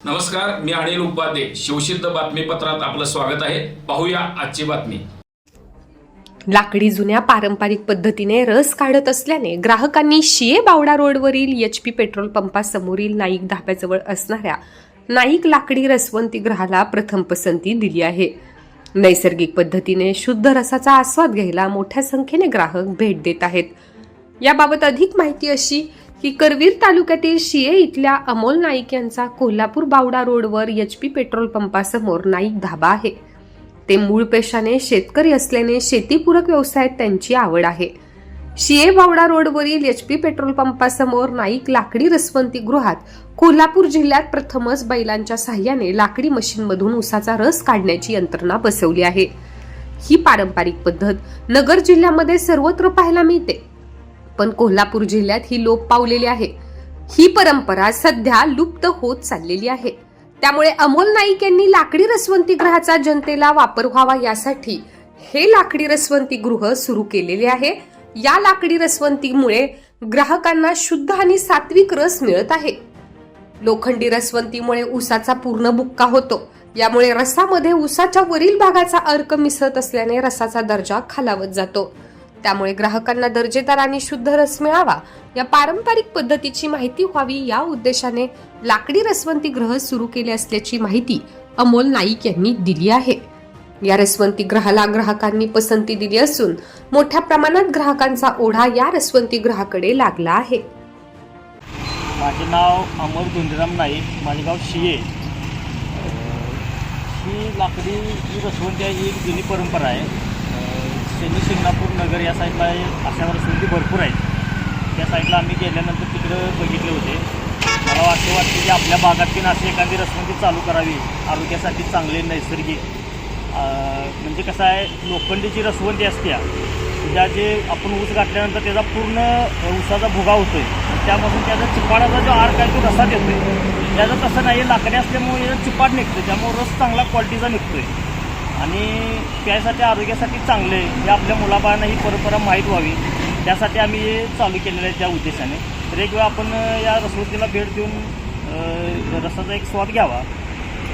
नमस्कार मी अनिल उपाध्ये शिवसिद्ध बातमीपत्रात आपलं स्वागत आहे. पाहूया आजची बातमी. लाकडी जुन्या पारंपरिक पद्धतीने रस काढत असल्याने ग्राहकांनी शिये बावडा रोडवरील एच पी पेट्रोल पंपासमोरील नाईक धाब्याजवळ असणाऱ्या नाईक लाकडी रसवंती ग्रहाला प्रथम पसंती दिली आहे. नैसर्गिक पद्धतीने शुद्ध रसाचा आस्वाद घ्यायला मोठ्या संख्येने ग्राहक भेट देत आहेत. याबाबत अधिक माहिती अशी की करवीर तालुक्यातील शिये इथल्या अमोल नाईक यांचा कोल्हापूर बावडा रोडवर एच पी पेट्रोल पंपासमोर नाईक धाबा आहे. ते मूळ पेशाने शेतकरी असल्याने शेतीपूरक व्यवसायात त्यांची आवड आहे. शिये बावडा रोडवरील एच पी पेट्रोल पंपासमोर नाईक लाकडी रसवंती गृहात कोल्हापूर जिल्ह्यात प्रथमच बैलांच्या साह्याने लाकडी मशीनमधून उसाचा रस काढण्याची यंत्रणा बसवली आहे. ही पारंपरिक पद्धत नगर जिल्ह्यामध्ये सर्वत्र पाहायला मिळते. पण कोल्हापूर जिल्ह्यात ही लोप पावलेली आहे. ही परंपरा सध्या लुप्त होत चाललेली आहे. त्यामुळे अमोल नाईक यांनी लाकडी रसवंती ग्रहाचा जनतेला वापर व्हावा यासाठी हे लाकडी रसवंती गृह सुरू केलेले आहे. या लाकडी रसवंतीमुळे ग्राहकांना शुद्ध आणि सात्विक रस मिळत आहे. लोखंडी रसवंतीमुळे उसाचा पूर्ण बुक्का होतो. यामुळे रसामध्ये उसाच्या वरील भागाचा अर्क मिसळत असल्याने रसाचा दर्जा खालावत जातो. त्यामुळे ग्राहकांना दर्जेदार आणि शुद्ध रस मिळावा या पारंपरिक पद्धतीची माहिती व्हावी या उद्देशाने लाकडी रसवंती ग्रह सुरू केले असल्याची माहिती अमोल नाईक यांनी दिली आहे. या रसवंती ग्रहाला ग्राहकांनी पसंती दिली असून मोठ्या प्रमाणात ग्राहकांचा ओढा या रसवंती ग्रहाकडे लागला आहे. माझे नाव अमर गुंजराम नाईक माझे गाव शिये. ही लाकडी जी रसवंती आहे ही एक जुनी परंपरा आहे. शनी शिंगणापूर नगर या साईडला अशा रसवंती भरपूर आहेत. त्या साईडला आम्ही गेल्यानंतर तिकडं बघितले होते. मला वाटते वाटते की आपल्या भागातील अशी एखादी रसवंती चालू करावी. आरोग्यासाठी चांगले नैसर्गिक. म्हणजे कसं आहे लोखंडीची रसवंती असते त्या जे आपण ऊस गाठल्यानंतर त्याचा पूर्ण ऊसाचा भुगा आहे त्यापासून त्याचा चिपाडाचा जो आर्क आहे तो रसात आहे त्याचं तसं नाही लाकडी असल्यामुळे याचा चिपाट निघतो त्यामुळे रस चांगला क्वालिटीचा निघतो आहे आणि त्यासाठी आरोग्यासाठी चांगले हे आपल्या मुलाबाळांना ही परंपरा माहीत व्हावी. त्यासाठी आम्ही हे चालू केलेलं आहे त्या उद्देशाने. तर एक वेळ आपण या रसवतीला भेट देऊन रसाचा एक स्वाद घ्यावा.